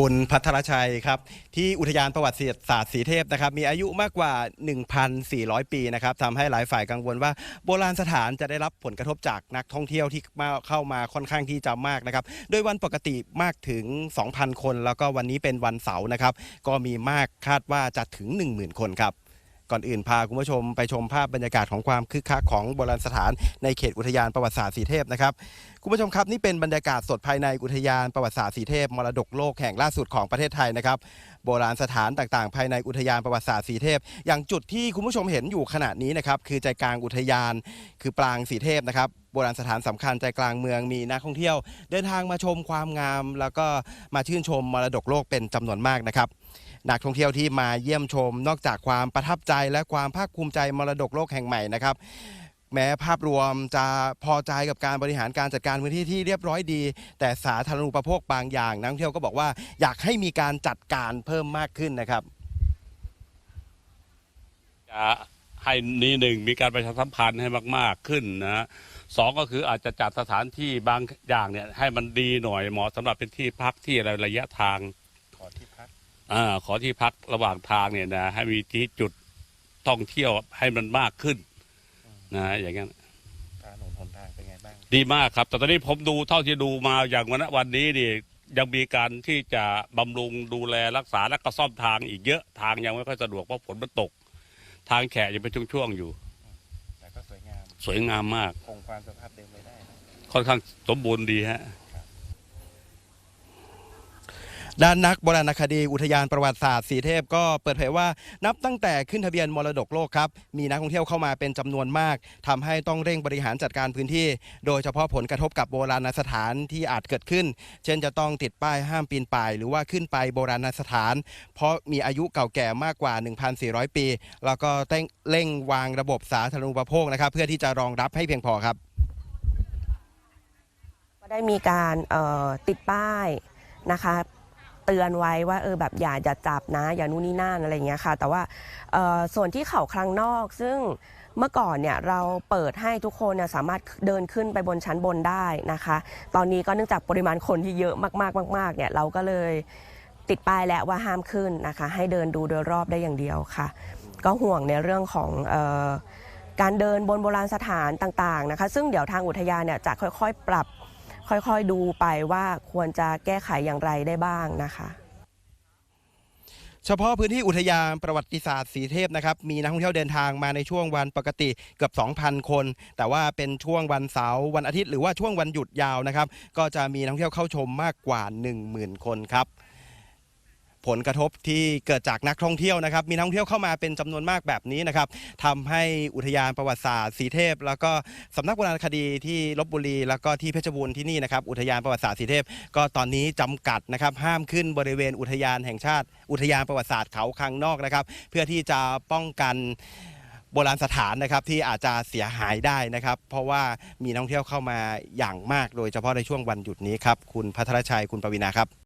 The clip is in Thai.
คุณพัทรชัยครับ ที่อุทยานประวัติศาสตร์สีเทพนะครับ มีอายุมากกว่า 1,400 ปีนะครับทำให้หลายฝ่ายกังวลว่าโบราณสถานจะได้รับผลกระทบจากนักท่องเที่ยวที่มาเข้ามาค่อนข้างที่จะมากนะครับ โดยวันปกติมากถึง 2,000 คน แล้วก็วันนี้เป็นวันเสาร์นะครับ ก็มีมากคาดว่าจะถึง 10,000 คนครับ ก่อนอื่นพาคุณผู้ชมไปชมภาพบรรยากาศของความคึกคักของโบราณสถานในเขตอุทยานประวัติศาสตร์สีเทพนะครับคุณผู้ชมครับนี่เป็นบรรยากาศสดภายในอุทยานประวัติศาสตร์สีเทพมรดกโลกแห่งล่าสุดของประเทศไทยนะครับโบราณสถานต่างๆ ภายในอุทยานประวัติศาสตร์สีเทพ อย่างจุดที่คุณผู้ชมเห็นอยู่ขณะนี้นะครับคือใจกลางอุทยานคือปรางสีเทพนะครับ บราณสถานสำคัญใจกลางเมืองมีนักท่องเที่ยว เดินทางมาชมความงาม แล้วก็มาชื่นชมมรดกโลกเป็นจำนวนมากนะครับนักท่องเที่ยวที่มาเยี่ยมชม นอกจากความประทับใจและความภาคภูมิใจมรดกโลกแห่งใหม่นะครับ แม้ภาพรวมจะพอใจกับการบริหารการจัดการพื้นที่ที่เรียบร้อยดี แต่สาธารณูปโภคบางอย่าง นักท่องเที่ยวก็บอกว่าอยากให้มีการจัดการเพิ่มมากขึ้นนะครับจะให้นี้หนึ่งมีการประชาสัมพันธ์ให้มาก ๆขึ้นนะ สองก็คืออาจจะจัดสถานที่บางอย่างเนี่ยให้มันดีหน่อยเหมาะสำหรับเป็นที่พักที่อะไรระยะทาง ขอที่พักอ่าขอที่พักระหว่างทางเนี่ยนะให้มีที่จุดท่องเที่ยวให้มันมากขึ้นนะอย่างนั้นการหนุนหนทางเป็นไงบ้าง ดีมากครับ แต่ตอนนี้ผมดูเท่าที่ดูมาอย่างวันวันนี้นี่ยังมีการที่จะบำรุงดูแลรักษาและก็ซ่อมทางอีกเยอะทางยังไม่ค่อยสะดวกเพราะฝนมันตก ทางแขกยังเป็นช่วงๆอยู่ แต่ก็สวยงาม สวยงามมากคงความสภาพเดิมไว้ได้นะค่อนข้างสมบูรณ์ดีฮะ ด้านนักโบราณคดีอุทยานประวัติศาสตร์สีเทพก็เปิดเผยว่านับตั้งแต่ขึ้นทะเบียนมรดกโลกครับ มีนักท่องเที่ยวเข้ามาเป็นจำนวนมากทำให้ต้องเร่งบริหารจัดการพื้นที่ โดยเฉพาะผลกระทบกับโบราณสถานที่อาจเกิดขึ้น เช่นจะต้องติดป้ายห้ามปีนป่าย หรือว่าขึ้นไปโบราณสถาน เพราะมีอายุเก่าแก่มากกว่า 1,400 ปี แล้วก็เร่งวางระบบสาธารณูปโภคนะครับเพื่อที่จะรองรับให้เพียงพอครับได้มีการติดป้ายนะคะ เตือนไว้ว่าเออแบบอย่าอย่าจับนะ อย่านู่นนี่นั่นอะไรเงี้ยค่ะ แต่ว่าส่วนที่เขาคลังนอกซึ่งเมื่อก่อนเนี่ยเราเปิดให้ทุกคนเนี่ยสามารถเดินขึ้นไปบนชั้นบนได้นะคะ ตอนนี้ก็เนื่องจากปริมาณคนที่เยอะมากๆมากๆเนี่ยเราก็เลยติดป้ายแล้วว่าห้ามขึ้นนะคะ ให้เดินดูโดยรอบได้อย่างเดียวค่ะ ก็ห่วงในเรื่องของออการเดินบนโบราณสถานต่างๆนะคะ ซึ่งเดี๋ยวทางอุทยานเนี่ยจะค่อยๆ ปรับ ค่อยๆดูไปว่าควรจะแก้ไขอย่างไรได้บ้างนะคะ เฉพาะพื้นที่อุทยานประวัติศาสตร์สีเทพนะครับมีนักท่องเที่ยวเดินทางมาในช่วงวันปกติเกือบ 2,000 คน แต่ว่าเป็นช่วงวันเสาร์วันอาทิตย์หรือว่าช่วงวันหยุดยาวนะครับ ก็จะมีนักท่องเที่ยวเข้าชมมากกว่า 10,000 คนครับ ผลกระทบที่เกิดจากนักท่องเที่ยวนะครับ มีนักท่องเที่ยวเข้ามาเป็นจำนวนมากแบบนี้นะครับทำให้อุทยานประวัติศาสตร์สีเทพ แล้วก็สำนักโบราณคดีที่ลบบุรี แล้วก็ที่เพชรบูรณ์ที่นี่นะครับอุทยานประวัติศาสตร์สีเทพ ก็ตอนนี้จำกัดนะครับห้ามขึ้นบริเวณอุทยานแห่งชาติ อุทยานประวัติศาสตร์เขาคังนอกนะครับ เพื่อที่จะป้องกันโบราณสถานนะครับที่อาจจะเสียหายได้นะครับ เพราะว่ามีนักท่องเที่ยวเข้ามาอย่างมาก โดยเฉพาะในช่วงวันหยุดนี้ครับ คุณพัทรชัยคุณปวีนาครับ